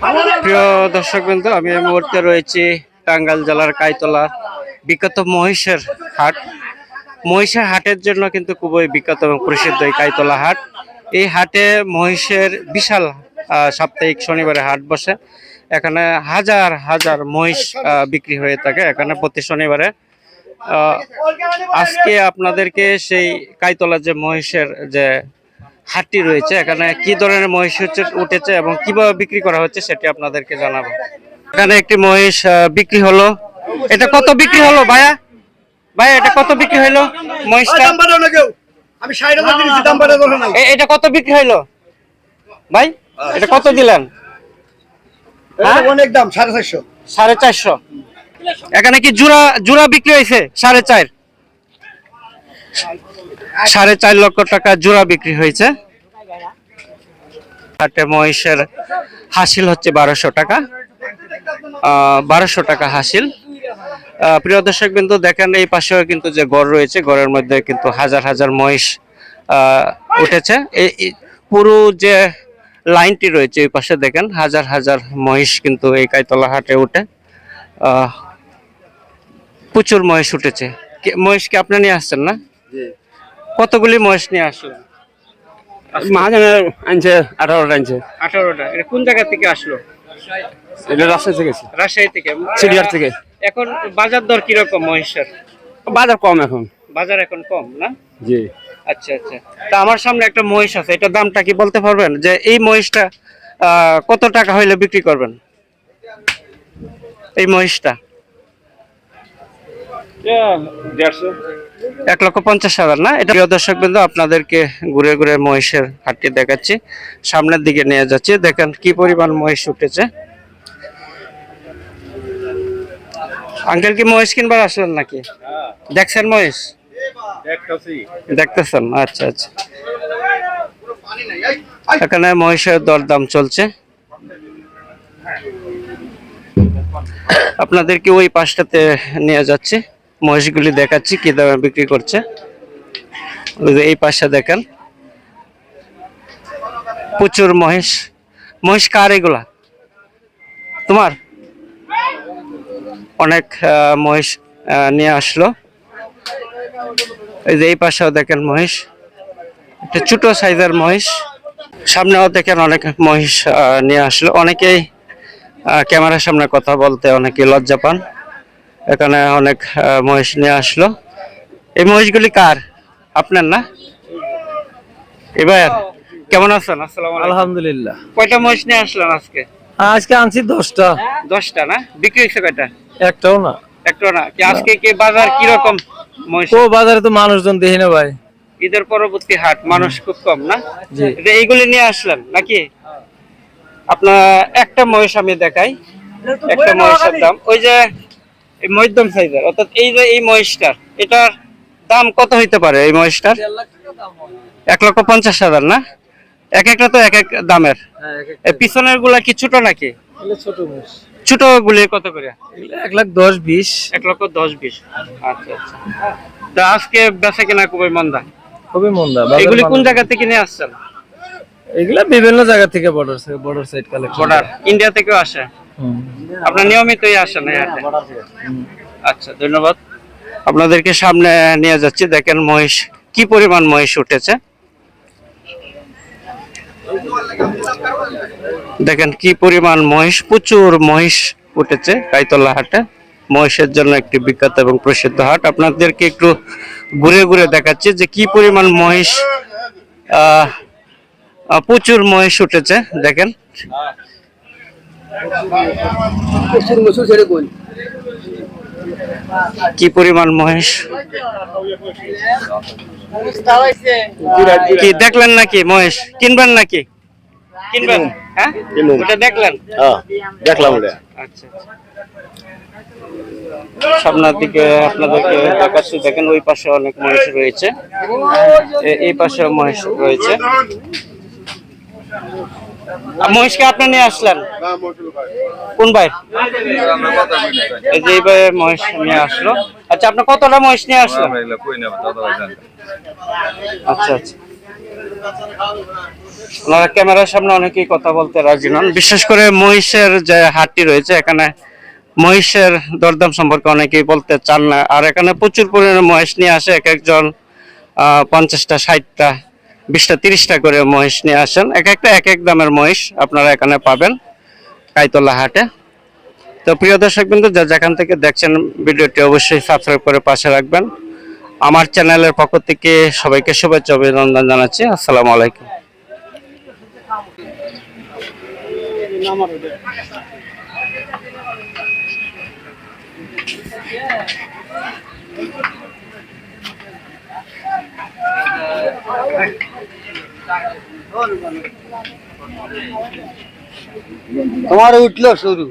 প্রিয় দর্শক বিন্দু আমি এই মুহূর্তে রয়েছি টাঙ্গাইল জেলার কাইতলা, বিখ্যাত মহিষের হাট। মহিষের হাটের জন্য কিন্তু খুবই বিখ্যাত এবং প্রসিদ্ধ এই কাইতলা হাট। এই হাটে মহিষের বিশাল সাপ্তাহিক শনিবারে হাট বসে। এখানে হাজার হাজার মহিষ বিক্রি হয়ে থাকে এখানে প্রতি শনিবারে। আজকে আপনাদেরকে সেই কাইতলা যে মহিষের যে হাটটি রয়েছে এখানে কি ধরনের মহিষ হচ্ছে উঠেছে এবং কীভাবে বিক্রি করা হচ্ছে সেটি আপনাদেরকে জানাব। এখানে একটি মহিষ বিক্রি হলো। এটা কত বিক্রি হলো ভাইয়া? ভাইয়া এটা কত বিক্রি হলো মহিষটা? আমি দাম এটা কত বিক্রি হলো? ভাই এটা কত দিলেন? হ্যাঁ? অনেক দাম সাড়ে চারশো। সাড়ে চারশো। এখানে কি জোড়া জোড়া বিক্রি হয়েছে? সাড়ে চার। সাড়ে চার লক্ষ টাকা জোড়া বিক্রি হয়েছে। হাটে মহিষের হাসিল হচ্ছে বারোশো টাকা। বারোশো টাকা হাসিল। প্রিয় দর্শক বিন্দু, দেখেন এই পাশেও কিন্তু যে গড় রয়েছে, গড়ের মধ্যে কিন্তু হাজার হাজার মহিষ উঠেছে। এই পুরো যে লাইনটি রয়েছে এই পাশে দেখেন, হাজার হাজার মহিষ কিন্তু এই কাইতলা হাটে উঠে। প্রচুর মহিষ উঠেছে। মহিষকে আপনি নিয়ে আসছেন না? কতগুলি মহিষ নিয়ে আসলো? মহাজনে আনছে আঠারোটা আনছে। আঠারোটা। এটা কোন জায়গা থেকে আসলো? এটা রাস্তায় থেকে রাজশাহী থেকে। চিড়িয়ার থেকে। এখন বাজার দর কীরকম মহিষের? বাজার কম এখন। বাজার এখন কম না? জি। আচ্ছা আচ্ছা। তা আমার সামনে একটা মহিষ আছে এটার দামটা কি বলতে পারবেন? যে এই মহিষটা কত টাকা হইলে বিক্রি করবেন? এই মহিষটা। দেড়শো। এক লক্ষ পঞ্চাশ হাজার, না? এটা প্রিয় দর্শক বিন্দু আপনাদেরকে ঘুরে ঘুরে মহিষের হাটটি দেখাচ্ছি। সামনের দিকে নিয়ে যাচ্ছি। দেখেন কি পরিমাণ মহিষ উঠেছে। আঙ্কেল কি মহিষ কিনবার আসলেন নাকি? দেখছেন মহিষ? দেখতেছেন? আচ্ছা আচ্ছা। এখানে মহিষের দরদাম চলছে। আপনাদেরকে ওই পাশটাতে নিয়ে যাচ্ছি। মহিষগুলি দেখাচ্ছি, কি দামে বিক্রি করছে। এই পাশে দেখেন। প্রচুর মহিষ। মহিষ কার এগুলা? তোমার? অনেক মহিষ নিয়ে আসলো। এই যে এই পাশেও দেখেন মহিষ। একটা ছোট সাইজের মহিষ। সামনেও দেখেন অনেক মহিষ নিয়ে আসলো। অনেকেই ক্যামেরার সামনে কথা বলতে অনেকে লজ্জা পান। এখানে অনেক মহিষ নিয়ে আসলো। এই মহিষগুলি কার? আপনার না? এবার কেমন আছেন? আসসালামু আলহামদুলিল্লাহ। কয়টা মহিষ নিয়ে আসলেন আজকে? আজকে আনছি দশটা। দশটা না? বিক্রি হয়েছে কয়টা? একটাও না। একটা না? কি আজকে কি বাজার কীরকম মহিষ? ও বাজারে তো মানুষজন দেখি না ভাই। ঈদের পরবর্তী হাট মানুষ খুব কম না? এইগুলি নিয়ে আসলেন নাকি? আপনার একটা মহিষ আমি দেখাই। একটা মহিষের দাম। ওই যে এই মধ্যম সাইজের অর্থাৎ এই যে এই মহিষটার এটার দাম কত হইতে পারে এই মহিষটার? এক লক্ষ পঞ্চাশ হাজার না? এক একটা তো এক এক দামের। পিছনেরগুলা কি ছোট নাকি? ছোট গুলি কত করে? এক লাখ দশ বিশ। এক লক্ষ দশ বিশ। আচ্ছা আচ্ছা। তা আজকে বেচা কিনা খুবই মন্দা। খুবই মন্দা এগুলি কোন জায়গা থেকে নিয়ে আসছেন? এগুলা বিভিন্ন জায়গা থেকে border border side collection. Border India থেকেও আসে? আপনার নিয়মিতই আসেন এই আচ্ছা ধন্যবাদ। আপনাদেরকে সামনে নিয়ে যাচ্ছি। দেখেন মহিষ কি পরিমাণ মহিষ উঠেছে? দেখেন কি পরিমাণ মহিষ প্রচুর মহিষ উঠেছে কাইতলা হাটে। মহিষের জন্য একটি বিখ্যাত এবং প্রসিদ্ধ হাট। আপনাদেরকে একটু ঘুরে ঘুরে দেখাচ্ছি যে কি পরিমাণ মহিষ প্রচুর মহিষ উঠেছে। দেখেন। কি পরিমাণ মহেশ? কি দেখলেন নাকি মহেশ? কিনবেন নাকি? কিনবেন? হ্যাঁ? ওটা দেখলেন? দেখলাম ওটা। আচ্ছা সামনের দিকে আপনাদেরকে দেখাচ্ছি দেখেন ওই পাশে অনেক মহিষ রয়েছে। এই পাশে মহিষ রয়েছে। মহিষকে আপনি নিয়ে আসলেন? কোন ভাই এই যে ভাই মহিষ নিয়ে আসলো। আচ্ছা আপনি কতটা মহিষ নিয়ে আসলেন? আচ্ছা আচ্ছা। ওনারা ক্যামেরার সামনে অনেকেই কথা বলতে রাজি নন। বিশেষ করে মহিষের যে হাটটি রয়েছে, এখানে মহিষের দরদাম সম্পর্কে অনেকেই বলতে চান না। আর এখানে প্রচুর পরিমাণে মহিষ নিয়ে আসে, এক একজন পঞ্চাশটা, ষাটটা বিশটা, তিরিশটা করে মহিষ নিয়ে আসেন। এক একটা, এক এক দামের মহিষ আপনারা এখানে পাবেন কাইতলা হাটে। তো প্রিয় দর্শক বিন্দু যা যেখান থেকে দেখছেন ভিডিওটি অবশ্যই সাবস্ক্রাইব করে পাশে রাখবেন। আমার চ্যানেলের পক্ষ থেকে সবাইকে শুভেচ্ছা, অভিনন্দন জানাচ্ছি। আসসালামু আলাইকুম। তোমার উঠল শুরু।